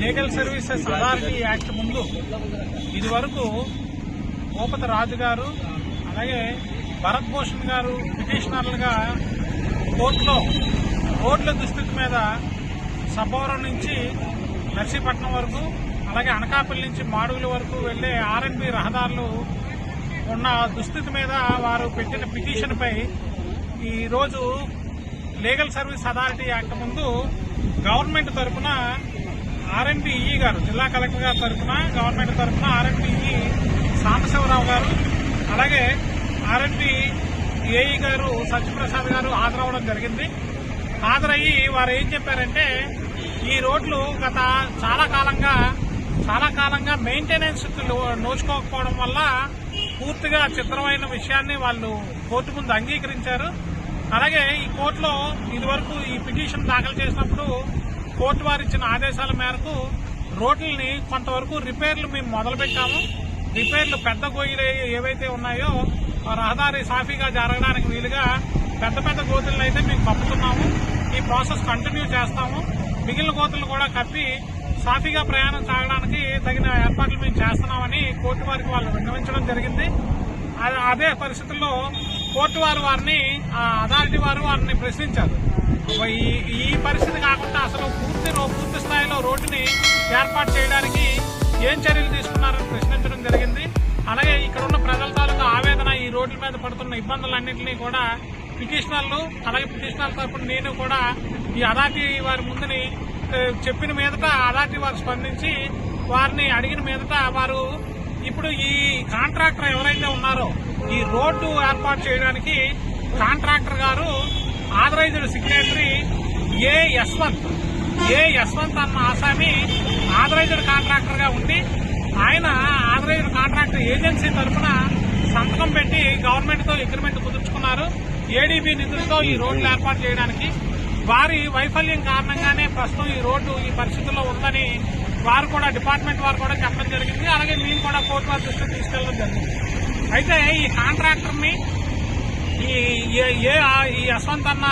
Legal services authority act ముందు ఇది వరకు భూపతి రాజు గారు అలాగే భరత్ భూషణ్ గారు పిటిషనర్లుగా కోర్టులో రోడ్ల దుస్థితి మీద సబ్బవరం నుంచి నర్సీపట్నం వరకు అలాగే అనకాపల్లి నుంచి మాడుగుల వరకు వెళ్ళే ఆర్ఎన్బి రహదారులు ఉన్న దుస్థితి మీద వారు పెట్టిన పిటిషన్పై ఈరోజు లీగల్ సర్వీస్ అథారిటీ యాక్ట్ ముందు గవర్నమెంట్ తరఫున ఆర్ఎన్బిఈ గారు జిల్లా కలెక్టర్ గారి తరఫున గవర్నమెంట్ తరఫున ఆర్ఎన్బిఈ సాంబశివరావు గారు అలాగే ఆర్ఎన్బి ఏఈ గారు సత్యప్రసాద్ గారు హాజరవడం జరిగింది. హాజరయ్యి వారు ఏం చెప్పారంటే ఈ రోడ్లు గత చాలా కాలంగా చాలా కాలంగా మెయింటెనెన్స్ నోచుకోకపోవడం వల్ల పూర్తిగా చిత్రమైన విషయాన్ని వాళ్ళు కోర్టు ముందు అంగీకరించారు. అలాగే ఈ కోర్టులో ఇదివరకు ఈ పిటిషన్ దాఖలు చేసినప్పుడు కోర్టు వారు ఇచ్చిన ఆదేశాల మేరకు రోడ్లని కొంతవరకు రిపేర్లు మేము మొదలుపెట్టాము. రిపేర్లు పెద్ద గోయిలు ఏవైతే ఉన్నాయో రహదారి సాఫీగా జరగడానికి వీలుగా పెద్ద పెద్ద గోతులను అయితే మేము కప్పుతున్నాము. ఈ ప్రాసెస్ కంటిన్యూ చేస్తాము. మిగిలిన గోతులు కూడా కప్పి సాఫీగా ప్రయాణం సాగడానికి తగిన ఏర్పాట్లు మేము చేస్తున్నామని కోర్టు వారికి వాళ్ళు విన్నవించడం జరిగింది. అదే పరిస్థితుల్లో కోర్టు వారు వారిని ఆ వారు వారిని ప్రశ్నించారు. ఈ ఈ పరిస్థితి కాకుండా అసలు పూర్తి పూర్తి స్థాయిలో రోడ్డుని ఏర్పాటు చేయడానికి ఏం చర్యలు తీసుకున్నారని ప్రశ్నించడం జరిగింది. అలాగే ఇక్కడ ఉన్న ప్రజల తాలూకా ఆవేదన ఈ రోడ్ల మీద పడుతున్న ఇబ్బందులన్నింటినీ కూడా పిటిషనర్లు అలాగే పిటిషనర్ తరపున నేను కూడా ఈ అథారిటీ వారి ముందుని చెప్పిన మీదట అథారిటీ వారు స్పందించి వారిని అడిగిన మీదట వారు ఇప్పుడు ఈ కాంట్రాక్టర్ ఎవరైతే ఉన్నారో ఈ రోడ్డు ఏర్పాటు చేయడానికి కాంట్రాక్టర్ గారు authorized signatory A Yashwant A Yashwant అన్న ఆసామి ఆథరైజ్డ్ కాంట్రాక్టర్గా ఉండి ఆయన ఆథరైజ్డ్ కాంట్రాక్టర్ ఏజెన్సీ తరఫున సంతకం పెట్టి గవర్నమెంట్తో అగ్రిమెంట్ కుదుర్చుకున్నారు. ఏడీబీ నిధులతో ఈ రోడ్లు ఏర్పాటు చేయడానికి. వారి వైఫల్యం కారణంగానే ప్రస్తుతం ఈ రోడ్డు ఈ పరిస్థితుల్లో ఉందని వారు కూడా డిపార్ట్మెంట్ వారు కూడా చెప్పడం జరిగింది. అలాగే మేము కూడా కోర్టు వారి దృష్టికి తీసుకెళ్ళడం జరిగింది. అయితే ఈ కాంట్రాక్టర్ని ఈ ఏ- ఈ యశ్వంత్ అన్న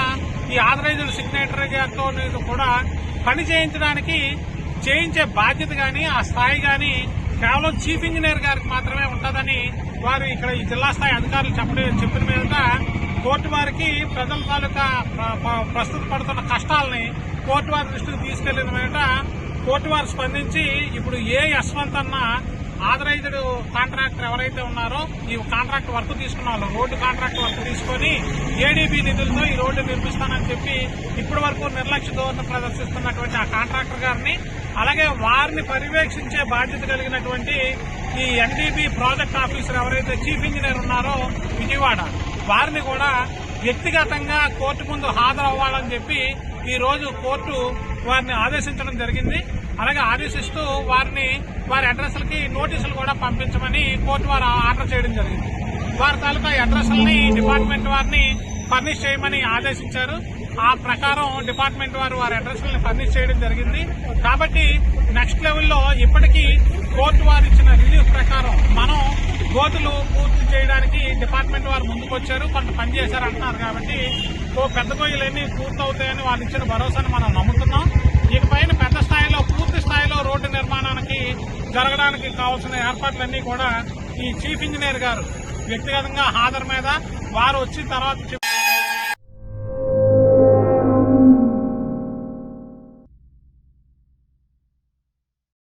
ఈ ఆథరైజ్డ్ సిగ్నేటరీ గారితో కూడా పని చేయించడానికి చేయించే బాధ్యత గాని ఆ స్థాయి గాని కేవలం చీఫ్ ఇంజనీర్ గారికి మాత్రమే ఉంటుందని వారు ఇక్కడ ఈ జిల్లా స్థాయి అధికారులు చెప్పడం చెప్పిన మీదట కోర్టు వారికి ప్రజల తాలూకా ప్రస్తుత పడుతున్న కష్టాలని కోర్టు వారి దృష్టికి తీసుకెళ్ళిన మీదట కోర్టు వారు స్పందించి ఇప్పుడు ఏ యశ్వంత్ అన్న ఆథరైజ్డ్ కాంట్రాక్టర్ ఎవరైతే ఉన్నారో ఈ కాంట్రాక్ట్ వర్క్ తీసుకున్న వాళ్ళు రోడ్డు కాంట్రాక్ట్ వర్క్ తీసుకొని ఏడీబీ నిధులతో ఈ రోడ్డు నిర్మిస్తానని చెప్పి ఇప్పటి వరకు నిర్లక్ష్య ధోరణి ప్రదర్శిస్తున్నటువంటి ఆ కాంట్రాక్టర్ గారిని అలాగే వారిని పర్యవేక్షించే బాధ్యత కలిగినటువంటి ఈ ఎన్డీబీ ప్రాజెక్ట్ ఆఫీసర్ ఎవరైతే చీఫ్ ఇంజనీర్ ఉన్నారో విజయవాడ వారిని కూడా వ్యక్తిగతంగా కోర్టు ముందు హాజరవ్వాలని చెప్పి ఈ రోజు కోర్టు వారిని ఆదేశించడం జరిగింది. అలాగే ఆదేశిస్తూ వారిని వారి అడ్రస్లకి నోటీసులు కూడా పంపించమని కోర్టు వారు ఆర్డర్ చేయడం జరిగింది. వారి తాలూకా అడ్రస్లని డిపార్ట్మెంట్ వారిని ఫర్నిష్ చేయమని ఆదేశించారు. ఆ ప్రకారం డిపార్ట్మెంట్ వారు వారి అడ్రస్లని ఫర్నిష్ చేయడం జరిగింది. కాబట్టి నెక్స్ట్ లెవెల్లో ఇప్పటికీ కోర్టు వారు ఇచ్చిన రిలీఫ్ ప్రకారం మనం కోతులు పూర్తి చేయడానికి డిపార్ట్మెంట్ వారు ముందుకు వచ్చారు కొంత పని చేశారు అంటున్నారు కాబట్టి ఓ పెద్ద గొయ్యలన్నీ పూర్తవుతాయని వాళ్ళు ఇచ్చిన భరోసాను మనం నమ్ముతున్నాం. ఇకపైన పెద్ద స్థాయిలో పూర్తి స్థాయిలో రోడ్డు నిర్మాణానికి జరగడానికి కావాల్సిన ఏర్పాట్లన్నీ కూడా ఈ చీఫ్ ఇంజనీర్ గారు వ్యక్తిగతంగా హాజరు మీద వారు వచ్చిన తర్వాత